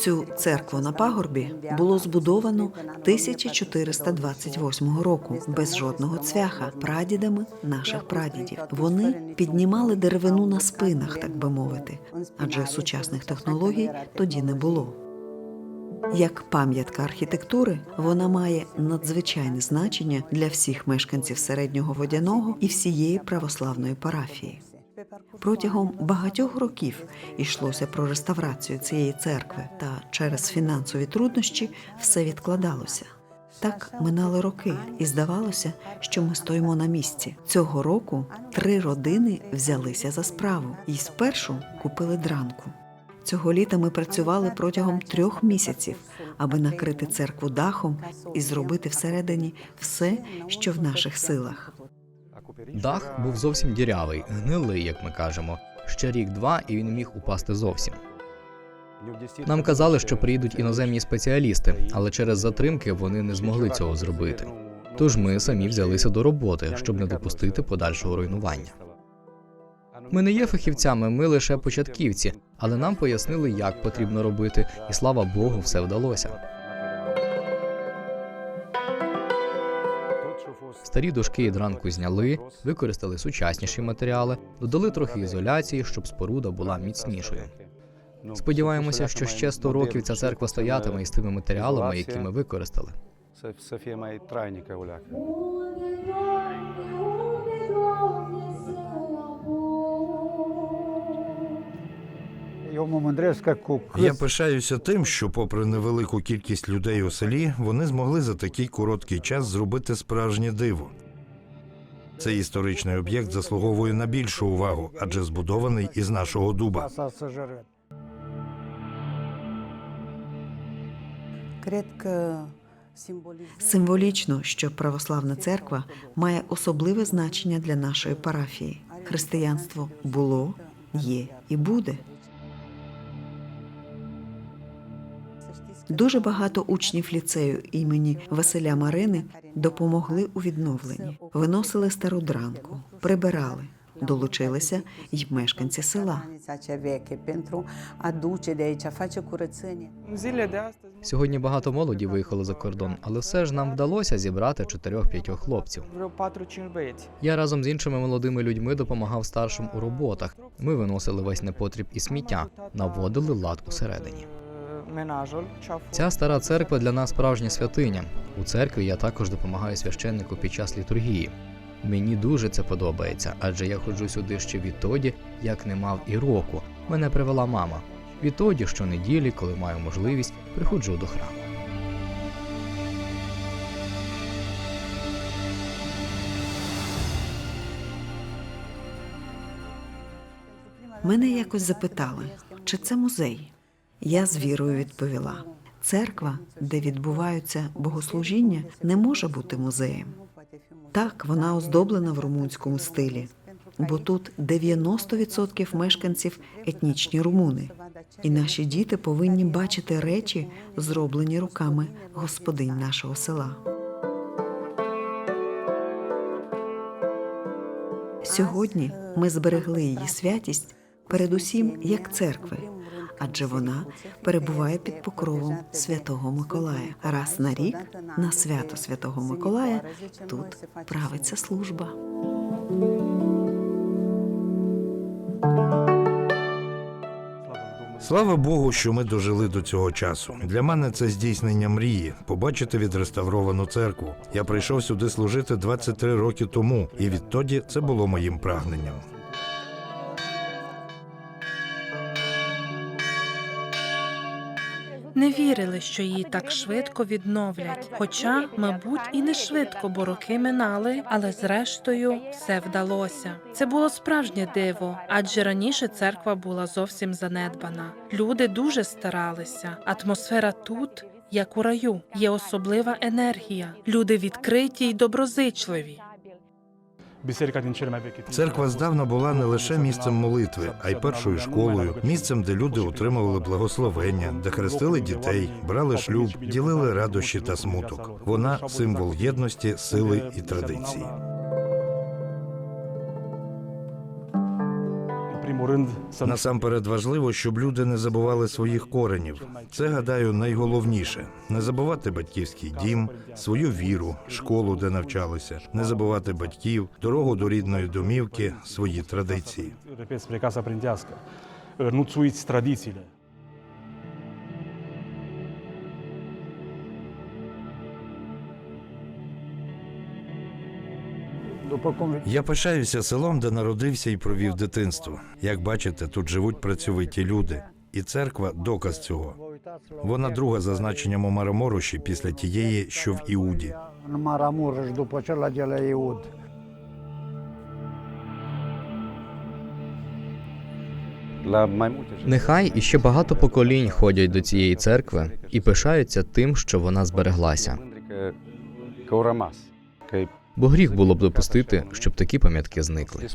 Цю церкву на пагорбі було збудовано 1428 року без жодного цвяха прадідами наших прадідів. Вони піднімали деревину на спинах, так би мовити, адже сучасних технологій тоді не було. Як пам'ятка архітектури, вона має надзвичайне значення для всіх мешканців середнього водяного і всієї православної парафії. Протягом багатьох років йшлося про реставрацію цієї церкви, та через фінансові труднощі все відкладалося. Так минали роки, і здавалося, що ми стоїмо на місці. Цього року три родини взялися за справу і спершу купили дранку. Цього літа ми працювали протягом трьох місяців, аби накрити церкву дахом і зробити всередині все, що в наших силах. Дах був зовсім дірявий, гнилий, як ми кажемо. Ще рік-два, і він міг упасти зовсім. Нам казали, що приїдуть іноземні спеціалісти, але через затримки вони не змогли цього зробити. Тож ми самі взялися до роботи, щоб не допустити подальшого руйнування. Ми не є фахівцями, ми лише початківці, але нам пояснили, як потрібно робити, і слава Богу, все вдалося. Старі дошки і дранку зняли, використали сучасніші матеріали, додали трохи ізоляції, щоб споруда була міцнішою. Сподіваємося, що ще 100 років ця церква стоятиме із тими матеріалами, які ми використали. Софія має трайніка mai Я пишаюся тим, що, попри невелику кількість людей у селі, вони змогли за такий короткий час зробити справжнє диво. Цей історичний об'єкт заслуговує на більшу увагу, адже збудований із нашого дуба. Символічно, що православна церква має особливе значення для нашої парафії. Християнство було, є і буде. Дуже багато учнів ліцею імені Василя Марини допомогли у відновленні, виносили стару дранку, прибирали, долучилися й мешканці села. Сьогодні багато молоді виїхало за кордон, але все ж нам вдалося зібрати чотирьох-п'ятьох хлопців. vreo 4-5 băieți. Я разом з іншими молодими людьми допомагав старшим у роботах. Ми виносили весь непотріб і сміття, наводили лад усередині. Ця стара церква для нас справжня святиня. У церкві я також допомагаю священнику під час літургії. Мені дуже це подобається, адже я ходжу сюди ще відтоді, як не мав і року. Мене привела мама. Відтоді, щонеділі, коли маю можливість, приходжу до храму. Мене якось запитали, чи це музей. Я з вірою відповіла: церква, де відбуваються богослужіння, не може бути музеєм. Так, вона оздоблена в румунському стилі, бо тут 90% мешканців етнічні румуни, і наші діти повинні бачити речі, зроблені руками господинь нашого села. Сьогодні ми зберегли її святість передусім як церкви, адже вона перебуває під покровом святого Миколая. Раз на рік на свято святого Миколая тут правиться служба. Слава Богу, що ми дожили до цього часу. Для мене це здійснення мрії побачити відреставровану церкву. Я прийшов сюди служити 23 роки тому, і відтоді це було моїм прагненням. Не вірили, що її так швидко відновлять. Хоча, мабуть, і не швидко, бо роки минали, але зрештою все вдалося. Це було справжнє диво, адже раніше церква була зовсім занедбана. Люди дуже старалися. Атмосфера тут. Як у раю, є особлива енергія. Люди відкриті й доброзичливі. Церква здавна була не лише місцем молитви, а й першою школою, місцем, де люди отримували благословення, де хрестили дітей, брали шлюб, ділили радощі та смуток. Вона символ єдності, сили і традиції. Насамперед важливо, щоб люди не забували своїх коренів. Це, гадаю, найголовніше не забувати батьківський дім, свою віру, школу, де навчалися, не забувати батьків, дорогу до рідної домівки, свої традиції. Вернуть свої casa Я пишаюся селом, де народився і провів дитинство. Як бачите, тут живуть працьовиті люди, і церква доказ цього. Вона друга за значенням у Марамороші після тієї, що в Іуді. Нехай іще багато поколінь ходять до цієї церкви і пишаються тим, що вона збереглася. Бо гріх було б допустити, щоб такі пам'ятки зникли.